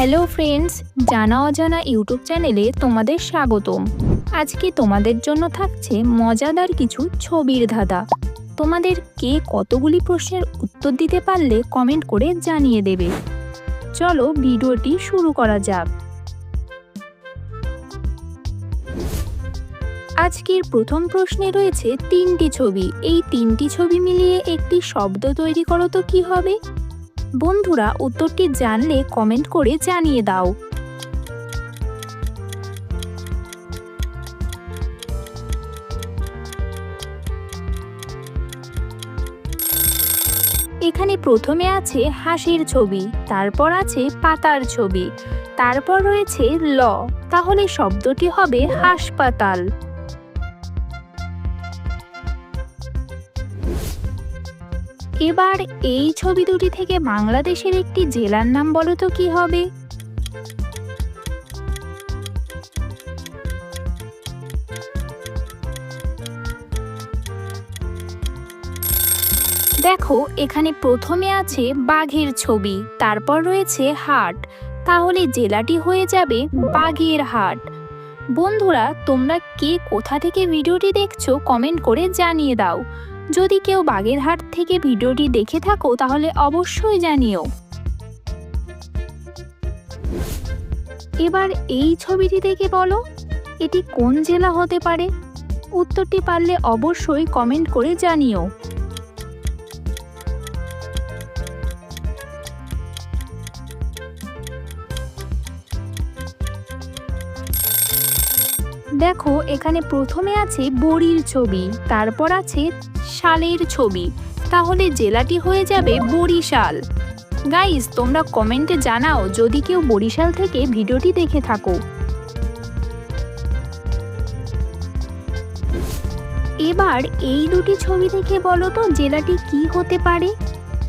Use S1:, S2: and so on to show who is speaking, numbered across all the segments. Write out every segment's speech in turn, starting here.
S1: Hello friends, জানা অজানা YouTube চ্যানেলে তোমাদের স্বাগতম। আজকে তোমাদের জন্য থাকছে মজাদার কিছু ছবির ধাঁধা। তোমাদের কে কতগুলি প্রশ্নের উত্তর দিতে পারলে কমেন্ট করে জানিয়ে দেবে। চলো ভিডিওটি শুরু করা যাক। আজকের প্রথম প্রশ্নে রয়েছে তিনটি ছবি। এই তিনটি ছবি মিলিয়ে একটি শব্দ তৈরি করো তো কি হবে? বন্ধুরা উত্তরটি জানলে কমেন্ট করে জানিয়ে দাও। এখানে প্রথমে আছে হাসির ছবি, তারপর আছে পাতার ছবি, তারপর রয়েছে ল, তাহলে শব্দটি হবে হাসপাতাল। এবার এই ছবি দুটি থেকে বাংলাদেশের একটি জেলার নাম বলো তো কি হবে? দেখো, এখানে প্রথমে আছে বাঘের ছবি, তারপর রয়েছে হাট। তাহলে জেলাটি হয়ে যাবে বাঘের হাট। বন্ধুরা, তোমরা কে কোথা থেকে ভিডিওটি দেখছ কমেন্ট করে জানিয়ে দাও। যদি কেউ বাগেরহাট থেকে ভিডিওটি দেখে থাকো, তাহলে অবশ্যই জানিও। এবার এই ছবিটি দেখে বলো, এটি কোন জেলা হতে পারে? উত্তরটি পারলে অবশ্যই কমেন্ট করে জানিও। দেখো, এখানে প্রথমে আছে বড়ির ছবি, তারপর আছে শালের ছবি। তাহলে জেলাটি হয়ে যাবে বরিশাল। গাইস তোমরা কমেন্টে জানাও যদি কেউ বরিশাল থেকে ভিডিওটি দেখে থাকো। এবার এই দুটি ছবি দেখে বলো তো জেলাটি কি হতে পারে?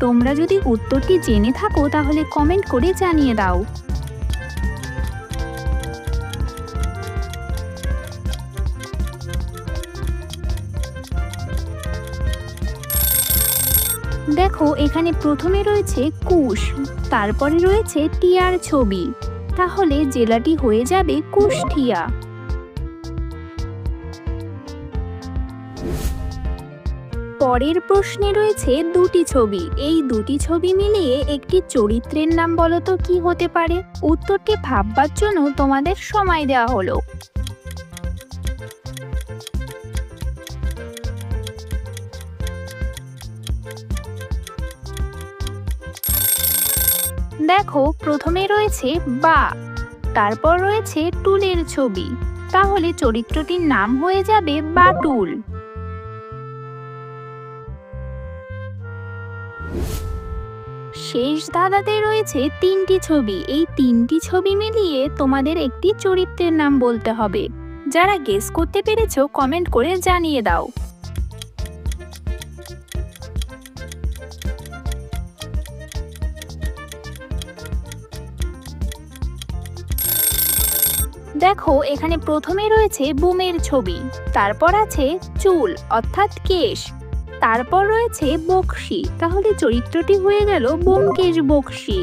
S1: তোমরা যদি উত্তরটি জেনে থাকো তাহলে কমেন্ট করে জানিয়ে দাও। দেখো, এখানে প্রথমে রয়েছে কুশ, তারপরে রয়েছে টিয়ার ছবি। তাহলে জেলাটি হয়ে যাবে কুষ্টিয়া। পরের প্রশ্নে রয়েছে দুটি ছবি। এই দুটি ছবি মিলিয়ে একটি চরিত্রের নাম বলতো কি হতে পারে? উত্তরটি ভাববার জন্য তোমাদের সময় দেওয়া হলো। দেখো প্রথমে রয়েছে বা, তারপর রয়েছে টুলের ছবি। তাহলে চরিত্রটির নাম হয়ে যাবে বাটুল শেষ ধাঁধাতে রয়েছে তিনটি ছবি। এই তিনটি ছবি মিলিয়ে তোমাদের একটি চরিত্রের নাম বলতে হবে। যারা গেস করতে পেরেছ কমেন্ট করে জানিয়ে দাও। দেখো, এখানে প্রথমে রয়েছে বুমের ছবি, তারপর আছে চুল, অর্থাৎ কেশ, তারপর রয়েছে বক্সি। তাহলে চরিত্রটি হয়ে গেল বোমকেশ বক্সি।